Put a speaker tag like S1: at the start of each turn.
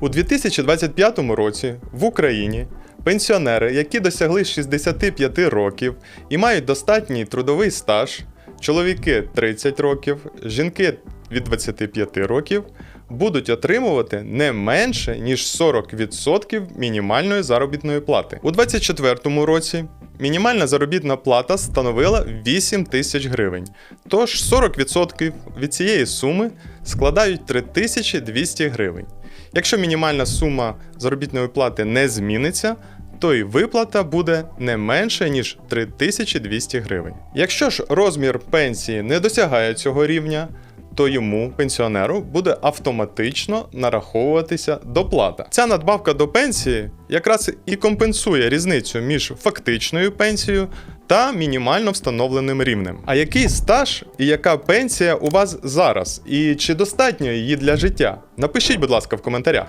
S1: У 2025 році в Україні пенсіонери, які досягли 65 років і мають достатній трудовий стаж, чоловіки 30 років, жінки від 25 років, будуть отримувати не менше ніж 40% мінімальної заробітної плати. У 2024 році мінімальна заробітна плата становила 8 тисяч гривень. Тож 40% від цієї суми складають 3200 гривень. Якщо мінімальна сума заробітної плати не зміниться, то і виплата буде не менше ніж 3200 гривень. Якщо ж розмір пенсії не досягає цього рівня, то йому, пенсіонеру, буде автоматично нараховуватися доплата. Ця надбавка до пенсії якраз і компенсує різницю між фактичною пенсією та мінімально встановленим рівнем. А який стаж і яка пенсія у вас зараз? І чи достатньо її для життя? Напишіть, будь ласка, в коментарях.